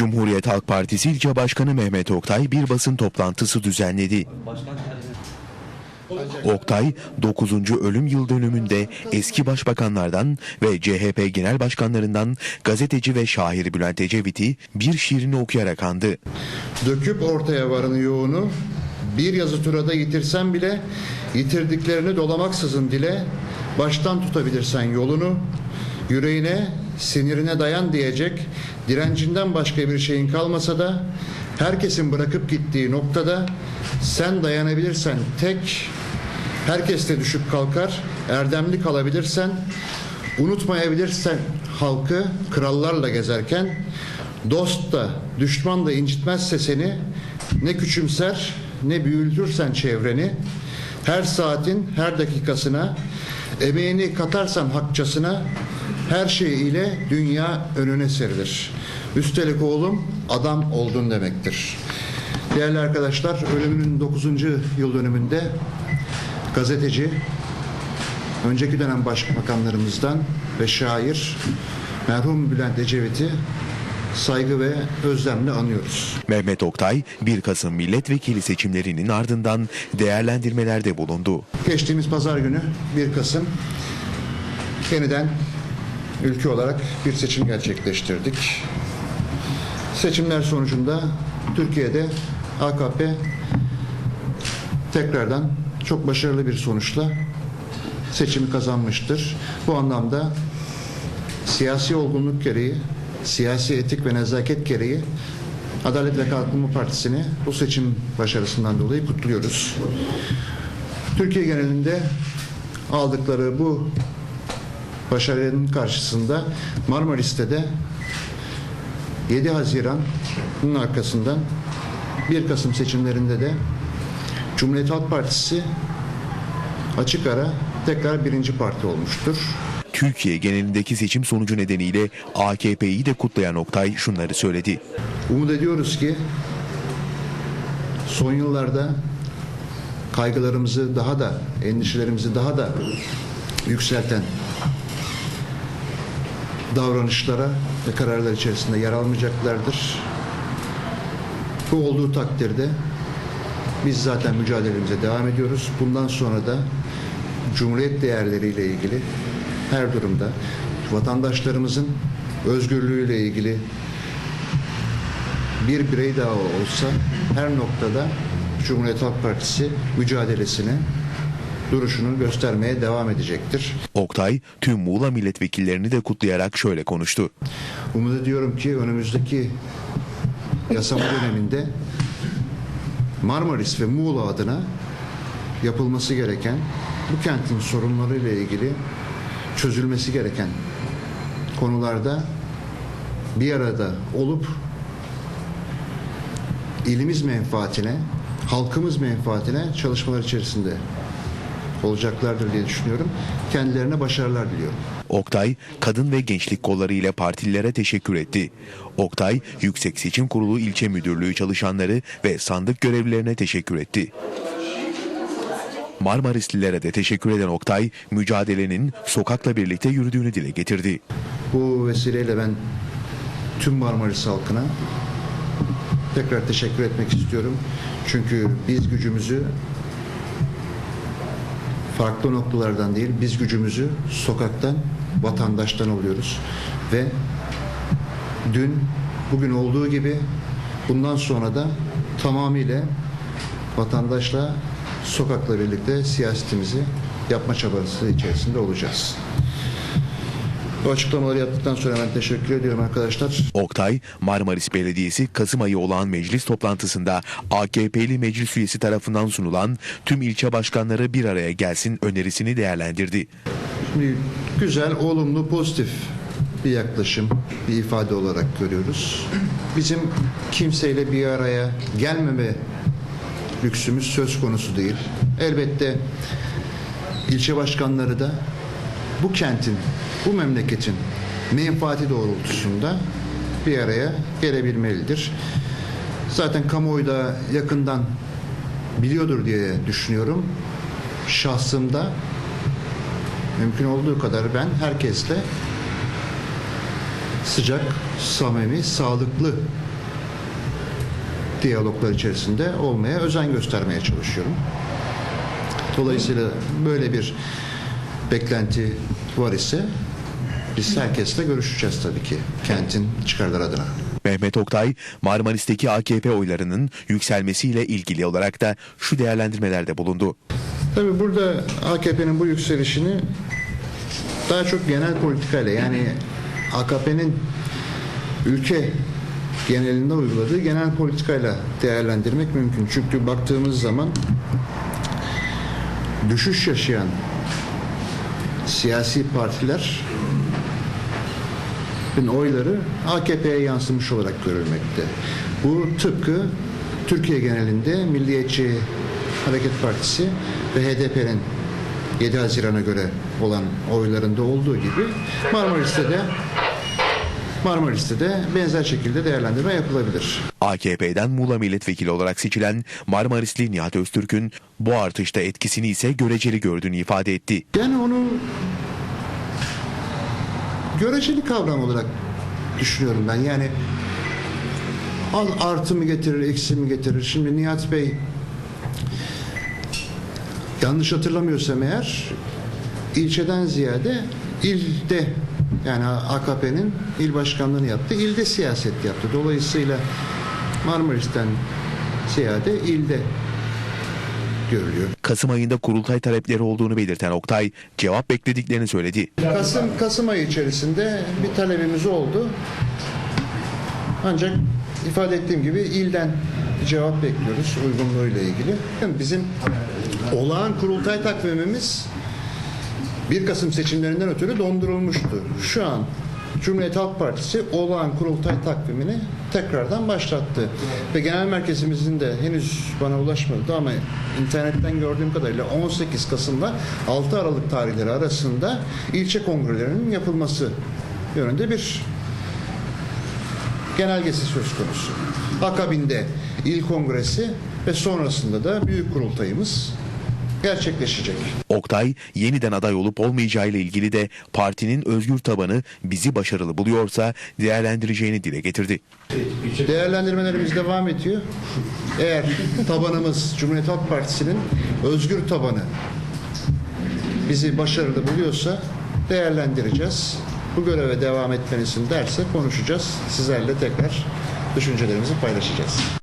Cumhuriyet Halk Partisi İlçe Başkanı Mehmet Oktay bir basın toplantısı düzenledi. Oktay, 9. ölüm yıl dönümünde eski başbakanlardan ve CHP genel başkanlarından gazeteci ve şair Bülent Ecevit'i bir şiirini okuyarak andı. Döküp ortaya varını yoğunu bir yazı turada yitirsen bile yitirdiklerini dolamaksızın dile baştan tutabilirsen yolunu yüreğine sinirine dayan diyecek direncinden başka bir şeyin kalmasa da herkesin bırakıp gittiği noktada sen dayanabilirsen tek herkes de düşüp kalkar erdemli kalabilirsen unutmayabilirsen halkı krallarla gezerken dost da düşman da incitmezse seni ne küçümser ne büyütürsen çevreni her saatin her dakikasına emeğini katarsan hakçasına her şey ile dünya önüne serilir. Üstelik oğlum adam oldun demektir. Değerli arkadaşlar ölümünün 9. yıl dönümünde gazeteci önceki dönem başbakanlarımızdan ve şair merhum Bülent Ecevit'i saygı ve özlemle anıyoruz. Mehmet Oktay, 1 Kasım milletvekili seçimlerinin ardından değerlendirmelerde bulundu. Geçtiğimiz pazar günü 1 Kasım yeniden ülke olarak bir seçim gerçekleştirdik. Seçimler sonucunda Türkiye'de AKP tekrardan çok başarılı bir sonuçla seçimi kazanmıştır. Bu anlamda siyasi olgunluk gereği, siyasi etik ve nezaket gereği Adalet ve Kalkınma Partisi'ni bu seçim başarısından dolayı kutluyoruz. Türkiye genelinde aldıkları bu başarının karşısında Marmaris'te de 7 Haziran'ın arkasından 1 Kasım seçimlerinde de Cumhuriyet Halk Partisi açık ara tekrar birinci parti olmuştur. Türkiye genelindeki seçim sonucu nedeniyle AKP'yi de kutlayan Oktay şunları söyledi. Umut ediyoruz ki son yıllarda kaygılarımızı daha da, endişelerimizi daha da yükselten davranışlara ve kararlar içerisinde yer almayacaklardır. Bu olduğu takdirde biz zaten mücadelemize devam ediyoruz. Bundan sonra da Cumhuriyet değerleriyle ilgili her durumda vatandaşlarımızın özgürlüğüyle ilgili bir birey daha olsa her noktada Cumhuriyet Halk Partisi mücadelesini duruşunu göstermeye devam edecektir. Oktay, tüm Muğla milletvekillerini de kutlayarak şöyle konuştu. Umut ediyorum ki önümüzdeki yasama döneminde Marmaris ve Muğla adına yapılması gereken bu kentin sorunlarıyla ilgili çözülmesi gereken konularda bir arada olup ilimiz menfaatine, halkımız menfaatine çalışmalar içerisinde olacaklardır diye düşünüyorum. Kendilerine başarılar diliyorum. Oktay, kadın ve gençlik kolları ile partililere teşekkür etti. Oktay, Yüksek Seçim Kurulu ilçe müdürlüğü çalışanları ve sandık görevlilerine teşekkür etti. Marmarislilere de teşekkür eden Oktay, mücadelenin sokakla birlikte yürüdüğünü dile getirdi. Bu vesileyle ben tüm Marmaris halkına tekrar teşekkür etmek istiyorum. Çünkü biz gücümüzü farklı noktalardan değil, biz gücümüzü sokaktan, vatandaştan alıyoruz. Ve dün, bugün olduğu gibi bundan sonra da tamamıyla vatandaşla, sokakla birlikte siyasetimizi yapma çabası içerisinde olacağız. Bu açıklamaları yaptıktan sonra ben teşekkür ediyorum arkadaşlar. Oktay, Marmaris Belediyesi Kasım ayı olan meclis toplantısında AKP'li meclis üyesi tarafından sunulan tüm ilçe başkanları bir araya gelsin önerisini değerlendirdi. Şimdi güzel, olumlu, pozitif bir yaklaşım, bir ifade olarak görüyoruz. Bizim kimseyle bir araya gelmeme lüksümüz söz konusu değil. Elbette ilçe başkanları da bu kentin, bu memleketin menfaati doğrultusunda bir araya gelebilmelidir. Zaten kamuoyu da yakından biliyordur diye düşünüyorum. Şahsımda mümkün olduğu kadar ben herkesle sıcak, samimi, sağlıklı diyaloglar içerisinde olmaya özen göstermeye çalışıyorum. Dolayısıyla böyle bir beklenti var ise biz herkesle görüşeceğiz tabii ki kentin çıkarları adına. Mehmet Oktay, Marmaris'teki AKP oylarının yükselmesiyle ilgili olarak da şu değerlendirmelerde bulundu. Tabii burada AKP'nin bu yükselişini daha çok genel politikayla yani AKP'nin ülke genelinde uyguladığı genel politikayla değerlendirmek mümkün. Çünkü baktığımız zaman düşüş yaşayan siyasi partiler oyları AKP'ye yansımış olarak görülmekte. Bu tıpkı Türkiye genelinde Milliyetçi Hareket Partisi ve HDP'nin 7 Haziran'a göre olan oylarında olduğu gibi Marmaris'te de Marmaris'te de benzer şekilde değerlendirme yapılabilir. AKP'den Muğla milletvekili olarak seçilen Marmarisli Nihat Öztürk'ün bu artışta etkisini ise göreceli gördüğünü ifade etti. Yani onu göreceli kavram olarak düşünüyorum ben. Yani al artı mı getirir, eksi mi getirir? Şimdi Nihat Bey yanlış hatırlamıyorsam eğer ilçeden ziyade ilde yani AKP'nin il başkanlığını yaptı. İlde siyaset yaptı. Dolayısıyla Marmaris'ten ziyade ilde görülüyor. Kasım ayında kurultay talepleri olduğunu belirten Oktay, cevap beklediklerini söyledi. Kasım Kasım ayı içerisinde bir talebimiz oldu. Ancak ifade ettiğim gibi ilden cevap bekliyoruz uygunluğuyla ilgili. Bizim olağan kurultay takvimimiz 1 Kasım seçimlerinden ötürü dondurulmuştu. Şu an Cumhuriyet Halk Partisi olağan kurultay takvimini tekrardan başlattı. Ve genel merkezimizin de henüz bana ulaşmadı ama internetten gördüğüm kadarıyla 18 Kasım'la 6 Aralık tarihleri arasında ilçe kongrelerinin yapılması yönünde bir genelgesi söz konusu. Akabinde il kongresi ve sonrasında da büyük kurultayımız gerçekleşecek. Oktay, yeniden aday olup olmayacağıyla ilgili de partinin özgür tabanı bizi başarılı buluyorsa değerlendireceğini dile getirdi. Değerlendirmelerimiz devam ediyor. Eğer tabanımız Cumhuriyet Halk Partisi'nin özgür tabanı bizi başarılı buluyorsa değerlendireceğiz. Bu göreve devam etmelisin derse konuşacağız. Sizlerle tekrar düşüncelerimizi paylaşacağız.